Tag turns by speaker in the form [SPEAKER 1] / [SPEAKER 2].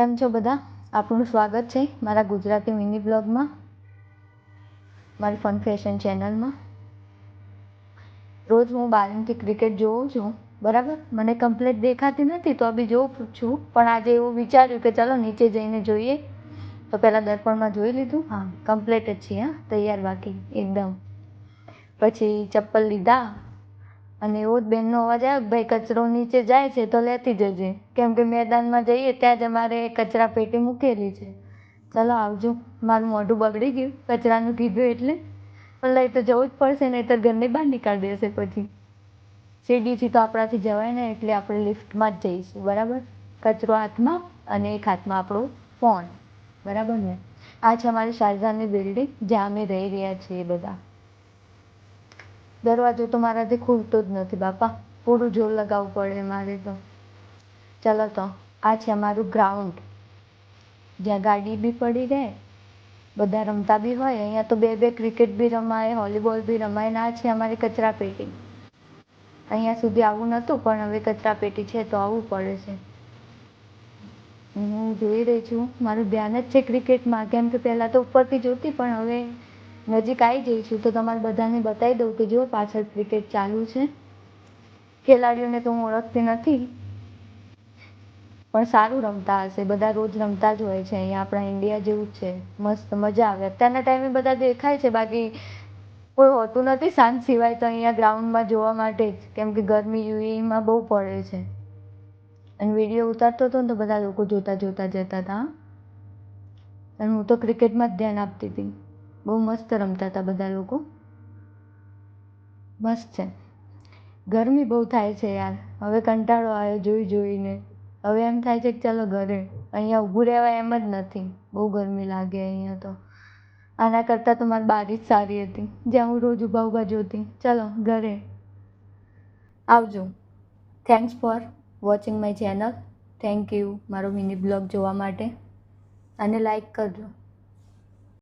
[SPEAKER 1] કેમ છો બધા? આપનું સ્વાગત છે મારા ગુજરાતી મિની બ્લોગમાં, મારી ફન ફેશન ચેનલમાં. રોજ હું બારમથી ક્રિકેટ જોઉં છું, બરાબર? મને કમ્પ્લીટ દેખાતી નથી તો બી જોઉં છું, પણ આજે એવું વિચાર્યું કે ચાલો નીચે જઈને જોઈએ. તો પહેલાં દર્પણમાં જોઈ લીધું. હા, કમ્પ્લીટ જ છે, હા, તૈયાર બાકી, એકદમ. પછી ચપ્પલ લીધા અને એવો જ બેનનો અવાજ આવ્યો ભાઈ, કચરો નીચે જાય છે તો લેતી જજે. કેમ કે મેદાનમાં જઈએ ત્યાં જ અમારે કચરા પેટી મૂકેલી છે. ચલો, આવજો. મારું મોઢું બગડી ગયું. કચરાનું કીધું એટલે. પણ લઈ તો જવું જ પડશે, નહીંતર ઘરની બહાર નીકાળી દેશે પછી. સીડીથી તો આપણાથી જવાય ને, એટલે આપણે લિફ્ટમાં જ જઈશું. બરાબર. કચરો હાથમાં અને એક હાથમાં આપણો ફોન. બરાબર ને? આ છે અમારી શારજાની બિલ્ડિંગ, જ્યાં અમે રહી રહ્યા છીએ બધા. દરવાજો તો મારાથી ખુલતો જ નથી, બાપા. પૂરું જોર લગાવવું પડે મારે તો. ચાલો તો, આ છે અમારું ગ્રાઉન્ડ જ્યાં ગાડી બી પડી રહે, બધા રમતા બી હોય, અહીંયા તો બે બે ક્રિકેટ બી રમાય વોલીબોલ બી રમાય, ના છે અમારી કચરા પેટી અહીંયા સુધી આવું નહોતું, પણ હવે કચરા પેટી છે તો આવવું પડે છે. હું જોઈ રહી છું, મારું ધ્યાન જ છે ક્રિકેટમાં કેમ કે પહેલાં તો ઉપરથી જોતી, પણ હવે નજીક આવી જઈશું તો તમારે બધાને બતાવી દઉં કે જો પાછળ ક્રિકેટ ચાલુ છે. ખેલાડીઓને તો હું ઓળખતી નથી, પણ સારું રમતા હશે, બધા રોજ રમતા જ હોય છે, અહીંયા આપણા ઇન્ડિયા જેવું જ છે, મસ્ત મજા આવે. અત્યારના ટાઈમે બધા દેખાય છે, બાકી કોઈ હોતું નથી સાંજ સિવાય તો અહીંયા ગ્રાઉન્ડમાં જોવા માટે જ, કેમ કે ગરમી યુએમાં બહુ પડે છે. અને વીડિયો ઉતારતો હતો ને તો બધા લોકો જોતા જોતા જતા હતા અને હું તો ક્રિકેટમાં જ ધ્યાન આપતી હતી. બહુ મસ્ત રમતા હતા બધા લોકો. મસ્ત છે. ગરમી બહુ થાય છે યાર. હવે કંટાળો આવ્યો જોઈ જોઈને. હવે એમ થાય છે કે ચાલો ઘરે. અહીંયા ઊભું રહેવાય એમ જ નથી. બહુ ગરમી લાગે અહીંયા તો. આના કરતાં તો મારી બારી જ સારી હતી. જ્યાં હું રોજ ઊભા ઊભા જોતી. ચાલો, ઘરે. આવજો. Thanks for watching my channel thank you મારો મિની બ્લોગ જોવા માટે. અને લાઈક કરજો.